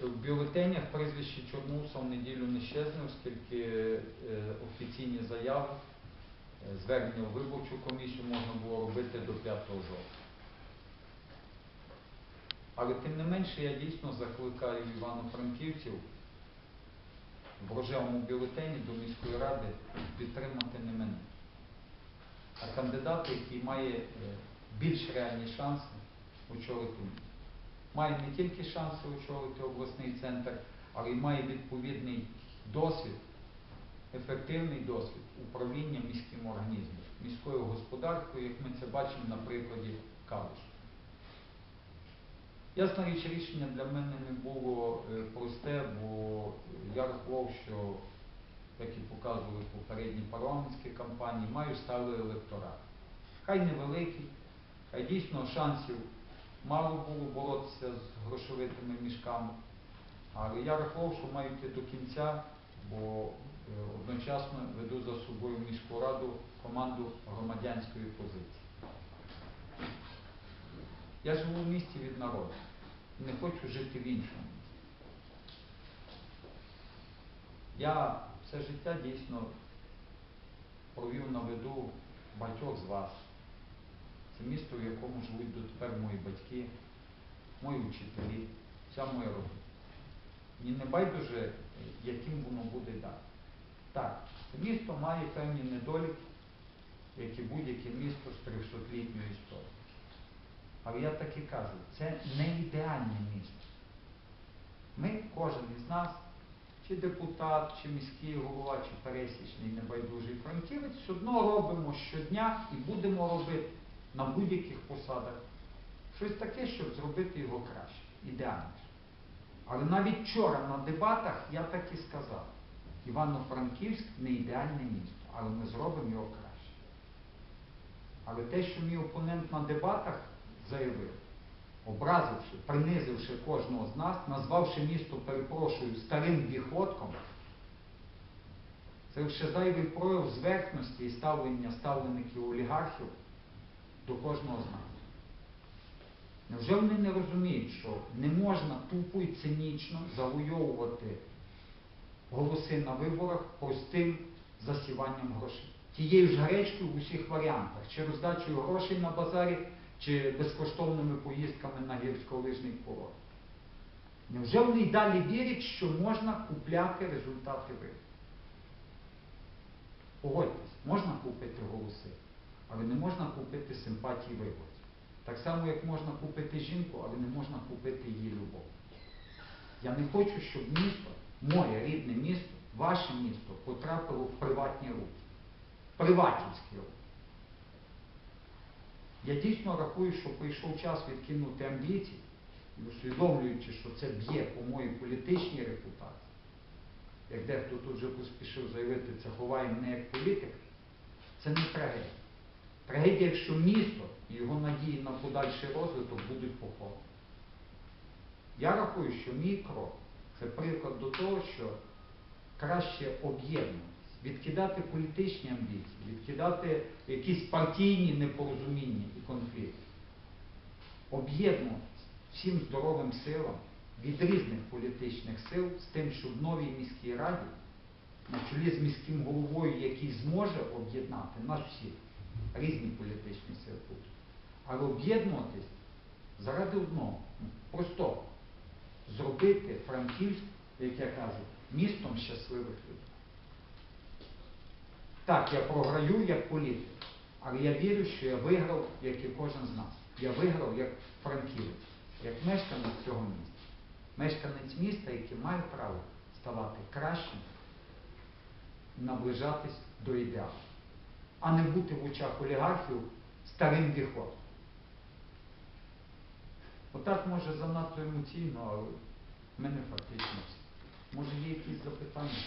В бюлетенях прізвище Чорнуса в неділю не щезне, оскільки е, офіційні заяви, е, звернення у виборчу комісію можна було робити до 5 жовтня. Але тим не менше я дійсно закликаю івано-франківців в рожевому бюлетені до міської ради підтримати не мене, а кандидата, який має е, більш реальні шанси очолити місто. Має не тільки шанси очолити обласний центр, але й має відповідний досвід, ефективний досвід управління міським організмом, міською господаркою, як ми це бачимо на прикладі Калуша. Ясна річ, рішення для мене не було е, просте, бо я рахував, що, як і показували попередні парламентські кампанії, маю сталий електорат. Хай невеликий, хай дійсно шансів мало було боротися з грошовитими мішками, але я рахував, що маю йти до кінця, бо е, одночасно веду за собою міську раду команду громадянської позиції. Я живу в місті від народу. і Не хочу жити в іншому місті. Я все життя дійсно провів на виду багатьох з вас. Це місто, в якому живуть дотепер мої батьки, мої вчителі, вся моя родина. Мені не байдуже, яким воно буде далі. Так, це місто має певні недоліки, як і будь-яке місто з 300-літньою історією. Але я так і кажу, це не ідеальне місто. Ми, кожен із нас, чи депутат, чи міський голова, чи пересічний небайдужий франківець, все одно робимо щодня і будемо робити на будь-яких посадах щось таке, щоб зробити його краще, ідеальніше. Але навіть вчора на дебатах я так і сказав, Івано-Франківськ не ідеальне місто, але ми зробимо його краще. Але те, що мій опонент на дебатах заявив, образивши, принизивши кожного з нас, назвавши місто, перепрошую, старим віходком, це вже зайвий прояв зверхності і ставлення ставлеників олігархів до кожного з нас. Невже вони не розуміють, що не можна тупо і цинічно завойовувати голоси на виборах простим засіванням грошей? Тією ж гречкою в усіх варіантах, чи роздачею грошей на базарі, чи безкоштовними поїздками на гірськолижний курорт. Невже вони й далі вірять, що можна купляти результати виборів? Погодьтесь, можна купити голоси, але не можна купити симпатії виборців. Так само, як можна купити жінку, але не можна купити її любов. Я не хочу, щоб місто, моє рідне місто, ваше місто потрапило в приватні руки, приватівські руки. Я дійсно рахую, що прийшов час відкинути амбіції і усвідомлюючи, що це б'є по моїй політичній репутації, як дехто тут вже поспішив заявити, це ховає мене як політик, це не трагедія. Трагедія, якщо місто і його надії на подальший розвиток будуть поховані. Я рахую, що мій крок це приклад до того, що краще об'єднуватися, відкидати політичні амбіції, відкидати якісь партійні непорозуміння і конфлікти, об'єднуватися всім здоровим силам від різних політичних сил з тим, щоб в новій міській раді, на чолі з міським головою, який зможе об'єднати нас всіх, різні політичні сили але об'єднуватись заради одного, ну, простого, зробити Франківськ, як я кажу, містом щасливих людей. Так, я програю як політик, але я вірю, що я виграв, як і кожен з нас. Я виграв як франківець, як мешканець цього міста. Мешканець міста, який має право ставати кращим, наближатись до ідеалу, а не бути в очах олігархів старим віхом. Отак може занадто емоційно, але в мене фактично. Може є якісь запитання?